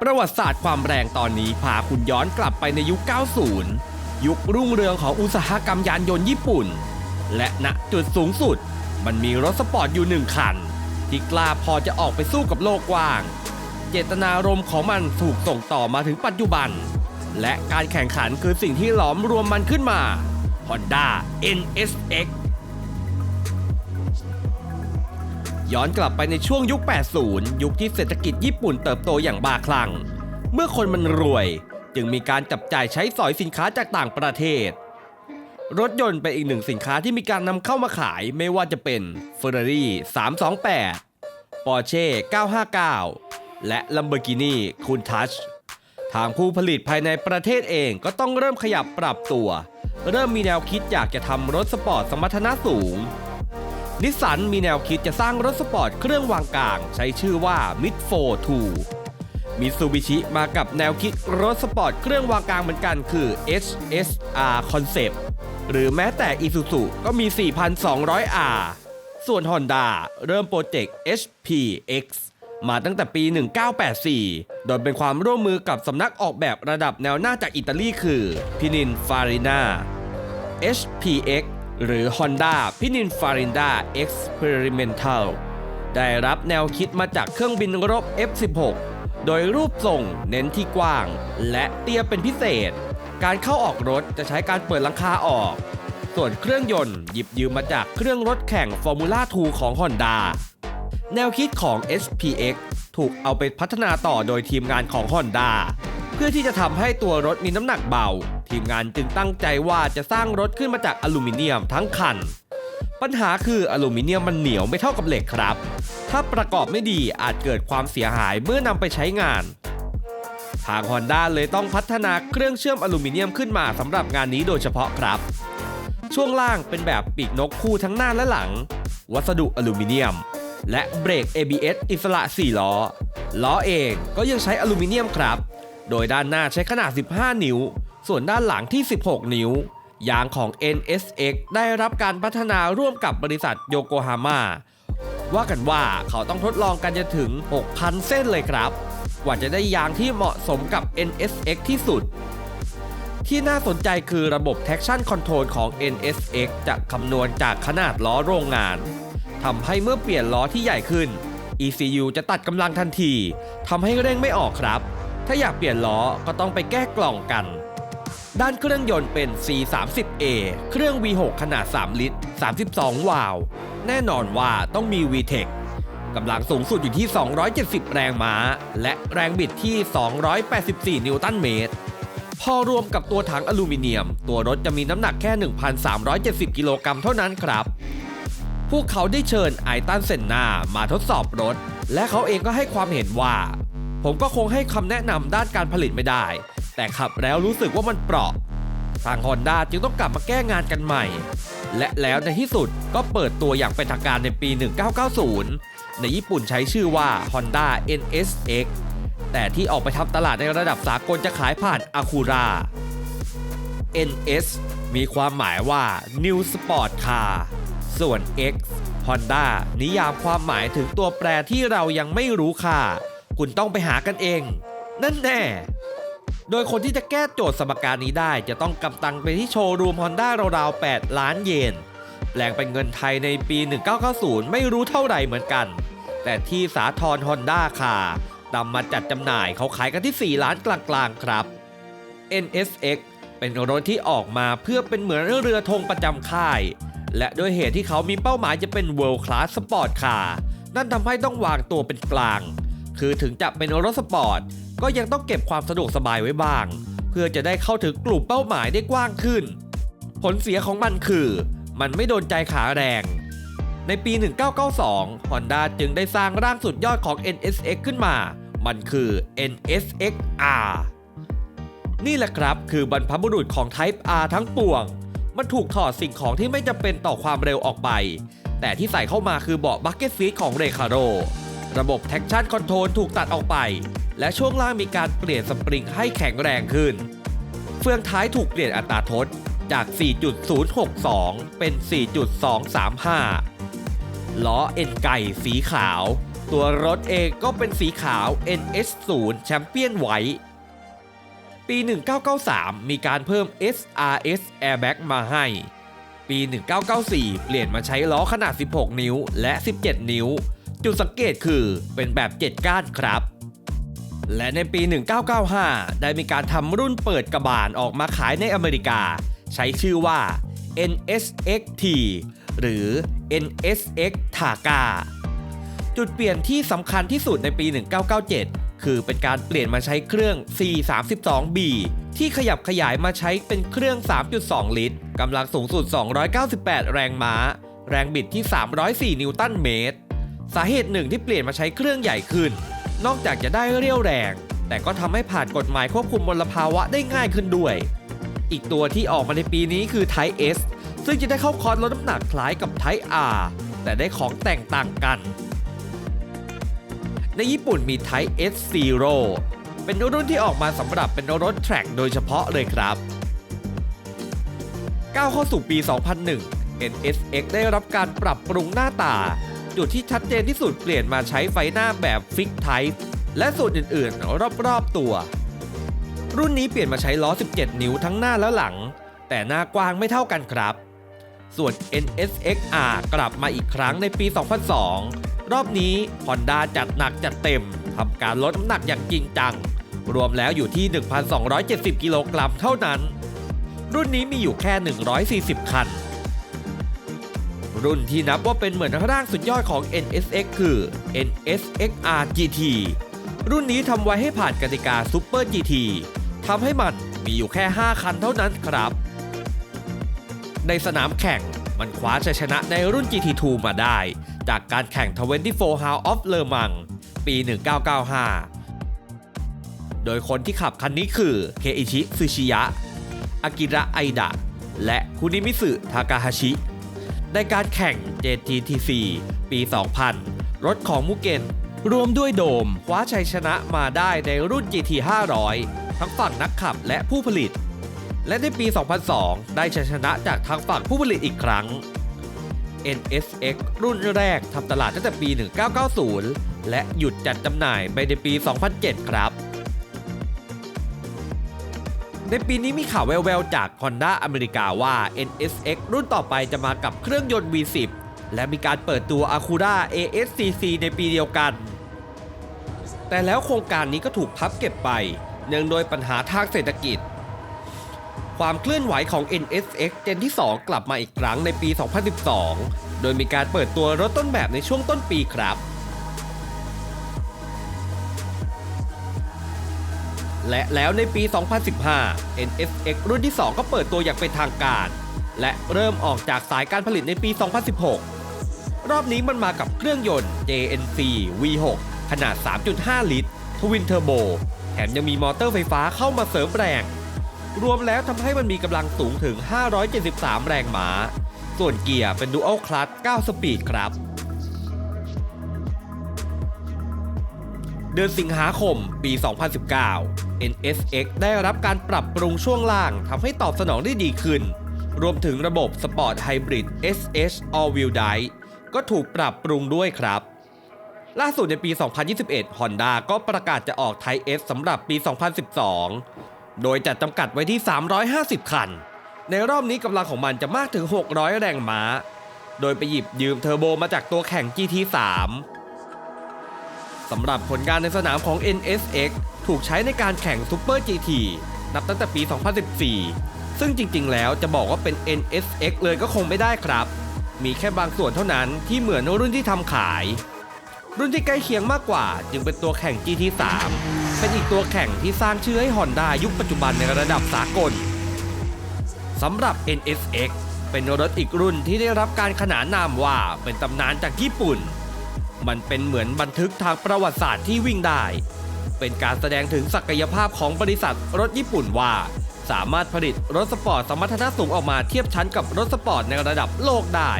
ประวัติศาสตร์ความแรงตอนนี้พาคุณย้อนกลับไปในยุค 90 ยุครุ่งเรืองของอุตสาหกรรมยานยนต์ญี่ปุ่น และณจุดสูงสุด มันมีรถสปอร์ตอยู่หนึ่งคัน ที่กล้าพอจะออกไปสู้กับโลกกว้าง เจตนารมณ์ของมันถูกส่งต่อมาถึงปัจจุบัน และการแข่งขันคือสิ่งที่หลอมรวมมันขึ้นมา Honda NSX ย้อนกลับไปในช่วงยุค 80 ยุคที่เศรษฐกิจญี่ปุ่นเติบโตอย่างบ้าคลั่ง เมื่อคนมันรวย จึงมีการจับจ่ายใช้สอยสินค้าจากต่างประเทศ รถยนต์เป็นอีกหนึ่งสินค้าที่มีการนำเข้ามาขายไม่ว่าจะเป็น Ferrari 328 Porsche 959 และ Lamborghini Countach ทางผู้ผลิตภายในประเทศเองก็ต้องเริ่มขยับปรับตัว เริ่มมีแนวคิดอยากจะทำรถสปอร์ตสมรรถนะสูง นิสสันมีแนวคิดจะสร้างรถสปอร์ตเครื่องวางกลาง ใช้ชื่อว่า Mid 4 2มิตซูบิชิมากับแนวคิดรถสปอร์ตเครื่องวางกลางเหมือนกันคือ HSR Concept หรือแม้แต่ Isuzu ก็มี 4,200R ส่วน Honda เริ่มโปรเจกต์ HPX มาตั้งแต่ปี 1984 โดยเป็นความร่วมมือกับสำนักออกแบบระดับแนวหน้าจากอิตาลีคือพินินฟารินา HPX หรือ Honda Pininfarina Experimental ได้รับแนวคิดมาจากเครื่องบินรบ F-16 โดยรูปทรงเน้นที่กว้าง และเตี้ยเป็นพิเศษ การเข้าออกรถจะใช้การเปิดหลังคาออก ส่วนเครื่องยนต์หยิบยืมมาจากเครื่องรถแข่ง Formula 2 ของ Honda แนวคิดของ SPX ถูกเอาไปพัฒนาต่อโดยทีมงานของ Honda พื่อที่จะทำให้ตัวรถมีน้ำหนักเบา ทีมงานจึงตั้งใจว่าจะสร้างรถขึ้นมาจากอลูมิเนียมทั้งคัน ปัญหาคืออลูมิเนียมมันเหนียวไม่เท่ากับเหล็กครับ ถ้าประกอบไม่ดีอาจเกิดความเสียหายเมื่อนำไปใช้งานทาง Honda เลยต้องพัฒนาเครื่องเชื่อมอลูมิเนียมขึ้นมาสำหรับงานนี้โดยเฉพาะครับ ช่วงล่างเป็นแบบปีกนกคู่ทั้งหน้าและหลัง วัสดุอลูมิเนียม และเบรก ABS อิสระ 4 ล้อ ล้อเองก็ยังใช้อลูมิเนียมครับ โดยด้านหน้าใช้ขนาด 15 นิ้ว ส่วนด้านหลังที่ 16 นิ้ว ยางของ NSX ได้รับการพัฒนาร่วมกับบริษัทโยโกฮาม่าว่ากันว่าเขาต้องทดลองกันจนถึง 6,000 เส้นเลยครับ กว่าจะได้ยางที่เหมาะสมกับ NSX ที่สุด ที่น่าสนใจคือระบบ traction control ของ NSX จะคำนวณจากขนาดล้อโรงงานทำให้เมื่อเปลี่ยนล้อที่ใหญ่ขึ้น ECU จะตัดกำลังทันทีทำให้เร่งไม่ออกครับ ถ้าอยากเปลี่ยนล้อก็ต้องไปแก้กล่องกัน ด้านเครื่องยนต์เป็น C30A เครื่อง V6 ขนาด 3 ลิตร 32 วาล์วแน่นอนว่าต้องมี VTEC กำลังสูงสุดอยู่ที่ 270 แรงม้า และแรงบิดที่ 284 นิวตันเมตร พอรวมกับตัวถังอลูมิเนียม ตัวรถจะมีน้ำหนักแค่ 1,370 กิโลกรัมเท่านั้นครับ พวกเขาได้เชิญไอตันเซนนามาทดสอบรถ และเขาเองก็ให้ความเห็นว่า ผมก็คงให้คำแนะนำด้านการผลิตไม่ได้ แต่ขับแล้วรู้สึกว่ามันเปราะ ทาง Honda จึงต้องกลับมาแก้งานกันใหม่ และแล้วในที่สุดก็เปิดตัวอย่างเป็นทางการในปี 1990 ในญี่ปุ่นใช้ชื่อว่า Honda NSX แต่ที่ออกไปทำตลาดในระดับสากลจะขายผ่าน Acura NS มีความหมายว่า New Sport Car ส่วน X Honda นิยามความหมายถึงตัวแปรที่เรายังไม่รู้ค่า คุณต้องไปหากันเอง นั่นแน่ โดยคนที่จะแก้โจทย์สมการนี้ได้จะต้องกำตังไปที่โชว์รูม Honda ราวๆ8ล้านเยน แปลงเป็นเงินไทยในปี 1990 ไม่รู้เท่าไหร่เหมือนกัน แต่ที่สาทร Honda ค่ะนำมาจัดจำหน่ายเขาขายกันที่ 4 ล้านกลางๆครับ NSX เป็นรถที่ออกมาเพื่อเป็นเหมือนเรือธงประจำค่าย และด้วยเหตุที่เขามีเป้าหมายจะเป็น World Class Sport Car นั่นทำให้ต้องวางตัวเป็นกลาง คือถึงจะเป็นรถสปอร์ต ก็ยังต้องเก็บความสะดวกสบายไว้บ้าง เพื่อจะได้เข้าถึงกลุ่มเป้าหมายได้กว้างขึ้น ผลเสียของมันคือ มันไม่โดนใจขาแรง ในปี 1992 Honda จึงได้สร้างร่างสุดยอดของ NSX ขึ้นมา มันคือ NSX-R นี่แหละครับคือบรรพบุรุษของ Type R ทั้งปวง มันถูกถอดสิ่งของที่ไม่จำเป็นต่อความเร็วออกไป แต่ที่ใส่เข้ามาคือเบาะบักเก็ตซีทของเรคาโร ระบบ Traction Control ถูกตัดออกไป และช่วงล่างมีการเปลี่ยนสปริงให้แข็งแรงขึ้น เฟืองท้ายถูกเปลี่ยนอัตราทดจาก 4.062 เป็น 4.235 ล้อเอ็นไก่สีขาว ตัวรถเองก็เป็นสีขาว NH0 Champion White ปี 1993 มีการเพิ่ม SRS Airbag มาให้ ปี 1994 เปลี่ยนมาใช้ล้อขนาด 16 นิ้วและ 17 นิ้ว จุดสังเกตคือเป็นแบบ 7 ก้านครับ และในปี 1995 ได้มีการทำรุ่นเปิดกระบาลออกมาขายในอเมริกา ใช้ชื่อว่า NSXT หรือ NSX Targa จุดเปลี่ยนที่สำคัญที่สุดในปี 1997 คือเป็นการเปลี่ยนมาใช้เครื่อง C32B ที่ขยับขยายมาใช้เป็นเครื่อง 3.2 ลิตร กำลังสูงสุด 298 แรงม้า แรงบิดที่ 304 นิวตันเมตร สาเหตุหนึ่งที่เปลี่ยนมาใช้เครื่องใหญ่ขึ้น นอกจากจะได้เรี่ยวแรง แต่ก็ทำให้ผ่านกฎหมายควบคุมมลภาวะได้ง่ายขึ้นด้วย อีกตัวที่ออกมาในปีนี้คือ Type S ซึ่งจะได้เข้าคอร์สลดน้ำหนักคล้ายกับ Type R แต่ได้ของแต่งต่างกัน ในญี่ปุ่นมี Type S Zero เป็นรุ่นที่ออกมาสำหรับเป็นรถแทร็กโดยเฉพาะเลยครับก้าวเข้าสู่ปี 2001 NSX ได้รับการปรับปรุงหน้าตา จุดที่ชัดเจนที่สุดเปลี่ยนมาใช้ไฟหน้าแบบฟิกไทป์และส่วนอื่นๆ รอบๆตัว รุ่นนี้เปลี่ยนมาใช้ล้อ 17 นิ้วทั้งหน้าและหลัง แต่หน้ากว้างไม่เท่ากันครับ ส่วน NSX-R กลับมาอีกครั้งในปี 2002 รอบนี้ Honda จัดหนักจัดเต็มทำการลดน้ำหนักอย่างจริงจัง รวมแล้วอยู่ที่ 1,270 กิโลกรัมเท่านั้น รุ่นนี้มีอยู่แค่ 140 คัน รุ่นที่นับว่าเป็นเหมือนร่างสุดยอดของ NSX คือ NSX-R GT รุ่นนี้ทำไว้ให้ผ่านกติกา Super GT ทำให้มันมีอยู่แค่ 5 คันเท่านั้นครับ ในสนามแข่งมันคว้าชัยชนะในรุ่น GT2 มาได้ จากการแข่ง 24 Hours of Le Mans ปี 1995 โดยคนที่ขับคันนี้คือเคอิชิซึชิยะอากิระไอดะ และคุนิมิสึทากาฮาชิ ในการแข่ง JTTC ปี 2000 รถของมุเกนรวมด้วยโดมคว้าชัยชนะมาได้ในรุ่น GT 500 ทั้งฝั่งนักขับและผู้ผลิต และในปี 2002 ได้ชัยชนะจากทางฝั่งผู้ผลิตอีกครั้ง NSX รุ่นแรกทำตลาดตั้งแต่ปี 1990 และหยุดจัดจำหน่ายไปในปี 2007 ครับ ในปีนี้มีข่าวแววๆ จาก Honda อเมริกาว่า NSX รุ่นต่อไปจะมากับเครื่องยนต์ V10 และมีการเปิดตัว Acura ASCC ในปีเดียวกัน แต่แล้วโครงการนี้ก็ถูกพับเก็บไป เนื่องโดยปัญหาทางเศรษฐกิจ ความเคลื่อนไหวของ NSX เจนที่ 2 กลับมาอีกครั้งในปี 2012 โดยมีการเปิดตัวรถต้นแบบในช่วงต้นปีครับ และแล้วในปี 2015 NSX รุ่นที่ 2 ก็เปิดตัวอย่างเป็นทางการ และเริ่มออกจากสายการผลิตในปี 2016 รอบนี้มันมากับเครื่องยนต์ JNC V6 ขนาด 3.5 ลิตร ทวินเทอร์โบ แถมยังมีมอเตอร์ไฟฟ้าเข้ามาเสริมแรง รวมแล้วทำให้มันมีกำลังสูงถึง 573 แรงม้า ส่วนเกียร์เป็นดูอัลคลัต9สปีดครับ เดือนสิงหาคม ปี 2019 NSX ได้รับการปรับปรุงช่วงล่างทำให้ตอบสนองได้ดีขึ้น รวมถึงระบบ Sport Hybrid SH All Wheel Drive ก็ถูกปรับปรุงด้วยครับ ล่าสุดในปี 2021 Honda ก็ประกาศจะออก Type S สำหรับปี 2012 โดยจัดจำกัดไว้ที่ 350 คัน ในรอบนี้กำลังของมันจะมากถึง 600 แรงม้า โดยไปหยิบยืมเทอร์โบมาจากตัวแข่ง GT3 สำหรับผลงานในสนามของ NSX ถูกใช้ในการแข่ง Super GT นับตั้งแต่ปี 2014 ซึ่งจริงๆ แล้วจะบอกว่าเป็น NSX เลยก็คงไม่ได้ครับ มีแค่บางส่วนเท่านั้นที่เหมือนรุ่นที่ทำขาย รุ่นที่ใกล้เคียงมากกว่า จึงเป็นตัวแข่ง GT3 เป็นอีกตัวแข่งที่สร้างชื่อให้ Honda ยุคปัจจุบันในระดับสากลสำหรับ NSX เป็นรถอีกรุ่นที่ได้รับการขนานนามว่าเป็นตำนานจากญี่ปุ่น มันเป็นเหมือนบันทึกทางประวัติศาสตร์ที่วิ่งได้ เป็นการแสดงถึงศักยภาพของบริษัทรถญี่ปุ่นว่า สามารถผลิตรถสปอร์ตสมรรถนะสูงออกมาเทียบชั้นกับรถสปอร์ตในระดับโลกได้